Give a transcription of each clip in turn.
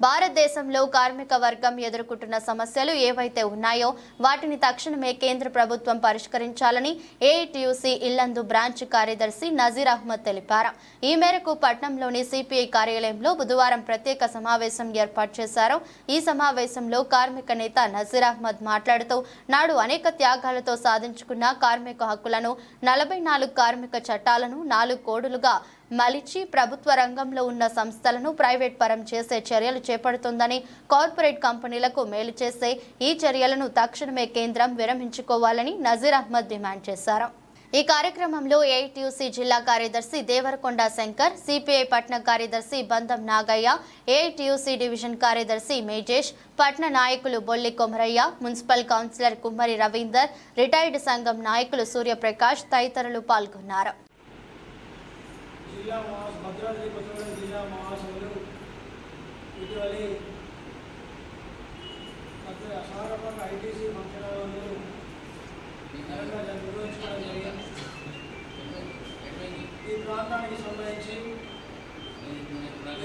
భారతదేశంలో కార్మిక వర్గం ఎదుర్కొంటున్న సమస్యలు ఏవైతే ఉన్నాయో వాటిని తక్షణమే కేంద్ర ప్రభుత్వం పరిష్కరించాలని ఏఐటియుసి ఇల్లందు బ్రాంచ్ కార్యదర్శి నజీర్ అహ్మద్ తెలిపారు. ఈ మేరకు పట్నంలోని సిపిఐ కార్యాలయంలో బుధవారం ప్రత్యేక సమావేశం ఏర్పాటు చేశారు. ఈ సమావేశంలో కార్మిక నేత నజీర్ అహ్మద్ మాట్లాడుతూ నాడు అనేక త్యాగాలతో సాధించుకున్న కార్మిక హక్కులను నలభై నాలుగు కార్మిక చట్టాలను నాలుగు కోడులుగా మలిచి ప్రభుత్వ రంగంలో ఉన్న సంస్థలను ప్రైవేట్ పరం చేసే చర్యలు చేపడుతుందని కార్పొరేట్ కంపెనీలకు మేలు చేసే ఈ చర్యలను తక్షణమే కేంద్రం విరమించుకోవాలని నజీర్ అహ్మద్ డిమాండ్ చేశారు. ఈ కార్యక్రమంలో ఏఐటీయూసీ జిల్లా కార్యదర్శి దేవరకొండ శంకర్ సిపిఐ పట్న కార్యదర్శి బంధం నాగయ్య ఏఐటియుసి డివిజన్ కార్యదర్శి మేజేష్ పట్న నాయకులు బొల్లి కొమరయ్య మున్సిపల్ కౌన్సిలర్ కుమ్మరి రవీందర్ రిటైర్డ్ సంఘం నాయకులు సూర్యప్రకాష్ తదితరులు పాల్గొన్నారు. జిల్లా మహా భద్రాద్రి కొత్తగూడెం జిల్లా మహాసభలు ఇటీవలి అక్కడ ఐటీసీ మంత్రాలయంలో నిర్వహించడం జరిగింది. ఈ ప్రాంతానికి సంబంధించి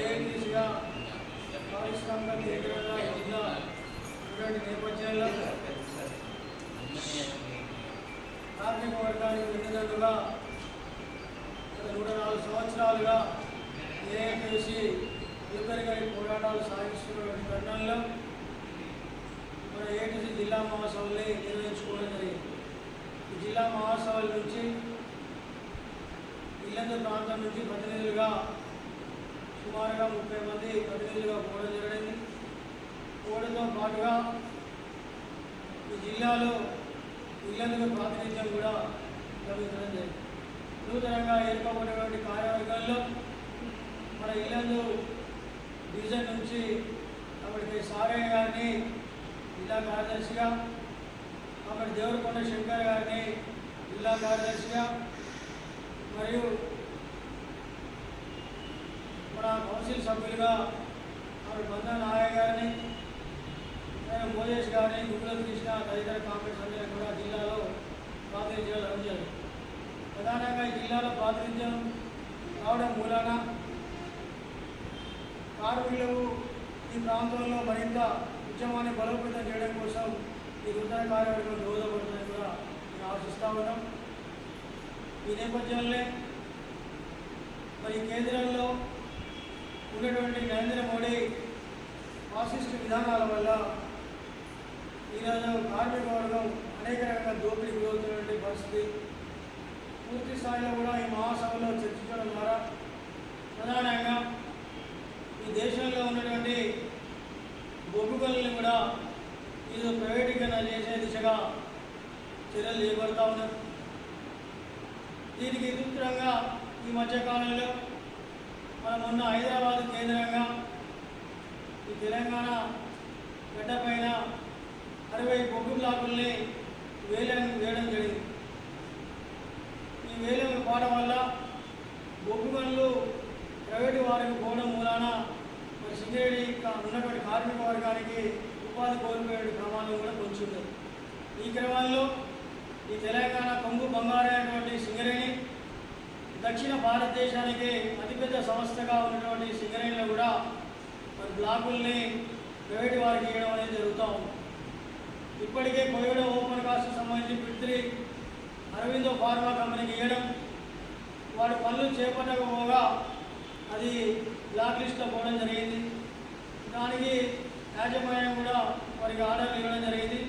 ఏఐటీసీగా పారిశ్రామిక కేంద్రంగా జిల్లా ఉన్నటువంటి నేపథ్యంలో కార్మిక వర్గానికి వెన్నుదన్నుగా నూట నాలుగు సంవత్సరాలుగా ఏఐటీసీ నిరంతరంగా ఈ పోరాటాలు సాగిస్తున్నటువంటి తరుణంలో మన ఏటీసీ జిల్లా మహాసభల్ని నిర్వహించుకోవడం జరిగింది. ఈ జిల్లా మహాసభల నుంచి ఇల్లందు ప్రాంతం నుంచి ప్రతినిధులుగా సుమారుగా ముప్పై మంది ప్రతినిధులుగా పోవడం జరిగింది. పోవడంతో పాటుగా ఈ జిల్లాలో ఇల్లందుకు ప్రాతినిధ్యం కూడా లభించడం జరిగింది. నూతనంగా ఏర్పడినటువంటి కార్యవర్గాల్లో మన ఇల్లందు డివిజన్ నుంచి అప్పటికి సారయ్య గారిని జిల్లా కార్యదర్శిగా అప్పటి దేవరకొండ శంకర్ గారిని జిల్లా కార్యదర్శిగా మరియు మన కౌన్సిల్ సభ్యులుగా అప్పటి బంధన నాయక్ గారిని మరియు మోజేష్ గారిని గుగ్గుల కృష్ణ తదితర కాంగ్రెస్ సభ్యులను కూడా జిల్లాలో ప్రాతినిధ్యం లభించారు ప్రధానంగా ఈ జిల్లాలో ప్రాతినిధ్యం రావడం మూలాన కార్మికులకు ఈ ప్రాంతంలో మరింత ఉద్యమాన్ని బలోపేతం చేయడం కోసం ఈ నూతన కార్యవర్గం దోహదపడుతుందని కూడా నేను ఆశిస్తా ఉన్నాం. ఈ నేపథ్యంలో మరి కేంద్రంలో ఉన్నటువంటి నరేంద్ర మోడీ ఫాసిస్ట్ విధానాల వల్ల ఈరోజు కార్మిక వర్గం అనేక రకాల దోపిడీ గురవుతున్నటువంటి పరిస్థితి. పూర్తి స్థాయిలో కూడా ఈ మహాసభలో చర్చించడం ద్వారా ప్రధానంగా ఈ దేశంలో ఉన్నటువంటి బొగ్గు కూడా ఇది ప్రైవేటీకరణ చేసే దిశగా చర్యలు చేపడతా ఉన్నారు. దీనికి ఎదురుగా ఈ మధ్యకాలంలో మనం ఉన్న హైదరాబాద్ కేంద్రంగా ఈ తెలంగాణ గడ్డపైన అరవై బొగ్గు బ్లాకుల్ని వేలం వేయడం జరిగింది. ఈ పోవడం వల్ల బొగ్గు గనులు ప్రైవేటు వారికి పోవడం మూలాన మరి సింగరేణి కా- ఉన్నటువంటి కార్మిక వర్గానికి ఉపాధి కోల్పోయే ప్రమాదం కూడా కొంచెం ఈ క్రమంలో ఈ తెలంగాణ కొంగు బంగారైనటువంటి సింగరేణి దక్షిణ భారతదేశానికి అతిపెద్ద సంస్థగా ఉన్నటువంటి సింగరేణిలో కూడా మరి బ్లాకుల్ని ప్రైవేటు వారికి ఇవ్వడం అనేది జరుగుతూ ఉంది. ఇప్పటికే కోయడ ఓపెన్ కాస్ట్ సంబంధించి పిత్రి అరవిందో ఫార్మా కంపెనీకి ఇవ్వడం వాడి పనులు చేపట్టకపోగా అది బ్లాక్ లిస్ట్లో పోవడం జరిగింది. దానికి యాజమాన్యం కూడా వారికి ఆర్డర్లు ఇవ్వడం జరిగింది.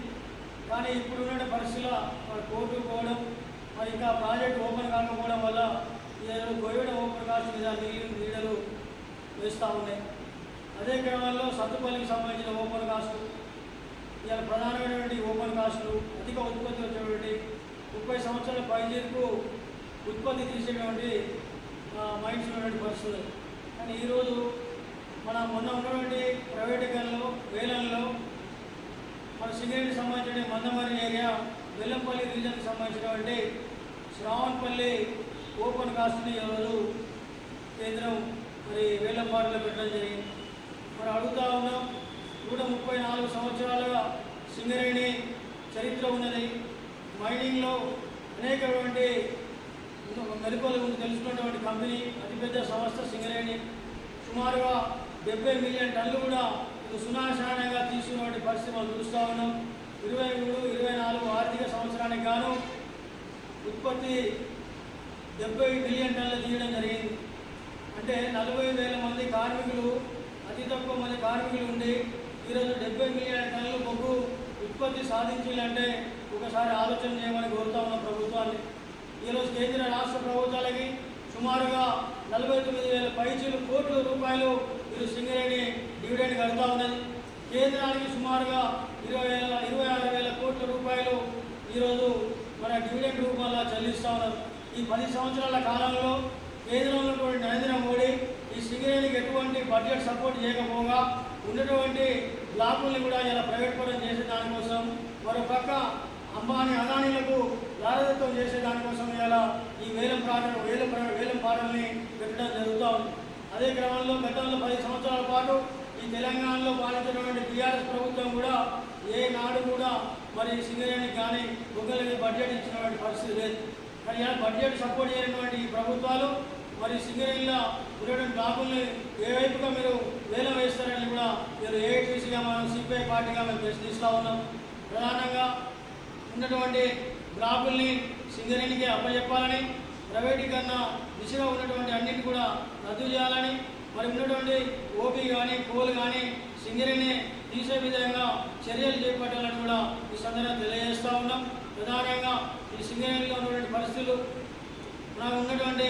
కానీ ఇప్పుడున్న పరిస్థితుల్లో వారు కోర్టుకు పోవడం మరి ఇంకా ప్రాజెక్ట్ ఓపెన్ కాకపోవడం వల్ల ఈరోజు గోవిడ ఓపెన్ కాల్సిన మీద నీళ్ళు నీడలు వేస్తూ ఉన్నాయి. అదే క్రమంలో సత్తుపల్లికి సంబంధించిన ఓపెన్ కాస్ట్ ఇవాళ ప్రధానమైనటువంటి ఓపెన్ కాస్టులు అధిక ఉత్పత్తి వచ్చేటువంటి ముప్పై సంవత్సరాల పైజీలకు ఉత్పత్తి చేసేటువంటి మైండ్స్ ఉన్నటువంటి పరిస్థితులు కానీ ఈరోజు మన మొన్న ఉన్నటువంటి ప్రైవేటీకరణలో వేలంలో మన సింగరేణికి సంబంధించిన మందమరి ఏరియా బెల్లంపల్లి రీజన్కి సంబంధించినటువంటి శ్రావణపల్లి ఓపెన్ కాస్ట్ని ఈరోజు కేంద్రం మరి వేలంపాటలో పెట్టడం జరిగింది. మరి అడుగుతా ఉన్నాం నూట ముప్పై నాలుగు సంవత్సరాలుగా సింగరేణి చరిత్ర ఉన్నది. మైనింగ్లో అనేకటువంటి ముందు తెలుసుకున్నటువంటి కంపెనీ అతిపెద్ద సంస్థ సింగరేణి. సుమారుగా డెబ్బై మిలియన్ టన్నులు కూడా ఇది సునాశానంగా తీసుకున్నటువంటి పరిస్థితి మనం చూస్తూ ఉన్నాం. ఇరవై మూడు ఇరవై నాలుగు ఆర్థిక సంవత్సరానికి గాను ఉత్పత్తి డెబ్బై మిలియన్ టన్నులు తీయడం జరిగింది. అంటే నలభై వేల మంది కార్మికులు అతి తక్కువ మంది కార్మికులు ఉండి ఈరోజు డెబ్బై మిలియన్ టన్నులు బొగ్గు ఉత్పత్తి సాధించాలంటే ఒకసారి ఆలోచన చేయమని కోరుతా ఉన్నాం ప్రభుత్వాన్ని. ఈరోజు కేంద్ర రాష్ట్ర ప్రభుత్వాలకి సుమారుగా నలభై తొమ్మిది వేల పైచీలు కోట్ల రూపాయలు ఈరోజు సింగరేణి డివిడెండ్ కడతా ఉన్నది. కేంద్రానికి సుమారుగా ఇరవై వేల ఇరవై ఆరు వేల కోట్ల రూపాయలు ఈరోజు మన డివిడెండ్ రూపంలో చెల్లిస్తూ ఉన్నారు. ఈ పది సంవత్సరాల కాలంలో కేంద్రంలో ఉన్నటువంటి నరేంద్ర మోడీ ఈ సింగరేణికి ఎటువంటి బడ్జెట్ సపోర్ట్ చేయకపోగా ఉన్నటువంటి బ్లాకుల్ని కూడా ఇలా ప్రైవేట్ పరం చేసే దానికోసం మరో పక్క అంబానీ అదానీలకు దారదత్వం చేసే దానికోసం ఇలా ఈ వేలం పాటలు వేలం వేలం పాటల్ని పెట్టడం జరుగుతూ ఉంది. అదే క్రమంలో గతంలో పది సంవత్సరాల పాటు ఈ తెలంగాణలో పాలించినటువంటి టీఆర్ఎస్ ప్రభుత్వం కూడా ఏ నాడు కూడా మరి సింగరేణికి కానీ బొగ్గలకి బడ్జెట్ ఇచ్చినటువంటి పరిస్థితి లేదు. కానీ ఇలా బడ్జెట్ సపోర్ట్ చేయనటువంటి ఈ ప్రభుత్వాలు మరి సింగరేణిలో ఉన్నటువంటి బ్లాకుల్ని ఏ వైపుగా మీరు వేలం వేస్తారని కూడా మీరు ఏఐటీసీగా మనం సిపిఐ పార్టీగా మేము ప్రశ్నిస్తూ ఉన్నాం. ప్రధానంగా ఉన్నటువంటి గ్రాఫుల్ని సింగరేణికి అప్పచెప్పాలని ప్రైవేటీకరణ దిశగా ఉన్నటువంటి అన్నింటి కూడా రద్దు చేయాలని మరి ఉన్నటువంటి ఓపీ కానీ కోల్ కానీ సింగరేణి తీసే విధంగా చర్యలు చేపట్టాలని కూడా ఈ సందర్భంగా తెలియజేస్తూ ఉన్నాం. ప్రధానంగా ఈ సింగరేణిలో ఉన్నటువంటి పరిస్థితులు నాకు ఉన్నటువంటి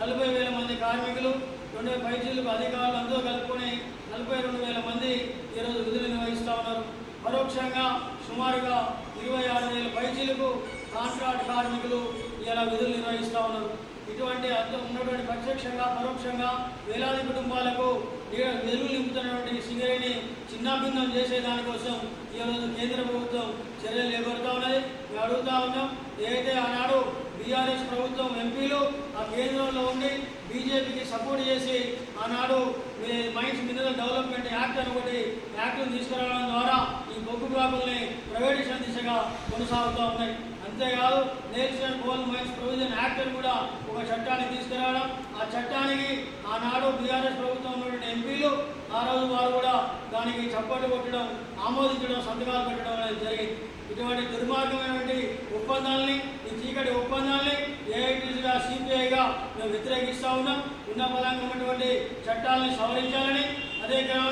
నలభై వేల మంది కార్మికులు రెండు పైచీలకు అధికారులు అందరూ కలుపుకొని నలభై రెండు వేల మంది ఈరోజు విధులు నిర్వహిస్తూ ఉన్నారు. పరోక్షంగా సుమారుగా ఇరవై ఆరు వేల పైచీలకు కాంట్రాక్ట్ కార్మికులు ఇలా విధులు నిర్వహిస్తూ ఉన్నారు. ఇటువంటి అర్థం ఉన్నటువంటి ప్రత్యక్షంగా పరోక్షంగా వేలాది కుటుంబాలకు ఈ- వెలుగు నింపుతున్నటువంటి సింగరేణి చిన్నాభిన్నం చేసే దానికోసం ఈరోజు కేంద్ర ప్రభుత్వం చర్యలు చేపడుతూ ఉన్నది. మేము అడుగుతా ఉన్నాం ఏదైతే ఆనాడు బీఆర్ఎస్ ప్రభుత్వం ఎంపీలు ఆ కేంద్రంలో ఉండి బీజేపీకి సపోర్ట్ చేసి ఆనాడు మీ మైన్స్ మినరల్ డెవలప్మెంట్ యాక్ట్ అని ఒకటి యాక్ట్ను ఈ ప్రైవేటేషన్ దిశగా కొనసాగుతూ ఉన్నాయి. అంతేకాదు national coal mines provision act కూడా ఒక చట్టాన్ని తీసుకురావడం. ఆ చట్టానికి ఆనాడు బీఆర్ఎస్ ప్రభుత్వం ఉన్నటువంటి ఎంపీలు ఆ రోజు వారు కూడా దానికి చప్పట్లు కొట్టడం ఆమోదించడం సంతకాలు పెట్టడం అనేది జరిగింది. ఇటువంటి దుర్మార్గమైనటువంటి ఒప్పందాలని ఈ చీకటి ఒప్పందాలని ఏఐటీసీగా సిపిఐగా మేము వ్యతిరేకిస్తూ ఉన్నాం. ఉన్న పరంగా ఉన్నటువంటి చట్టాలను సవరించాలని అదే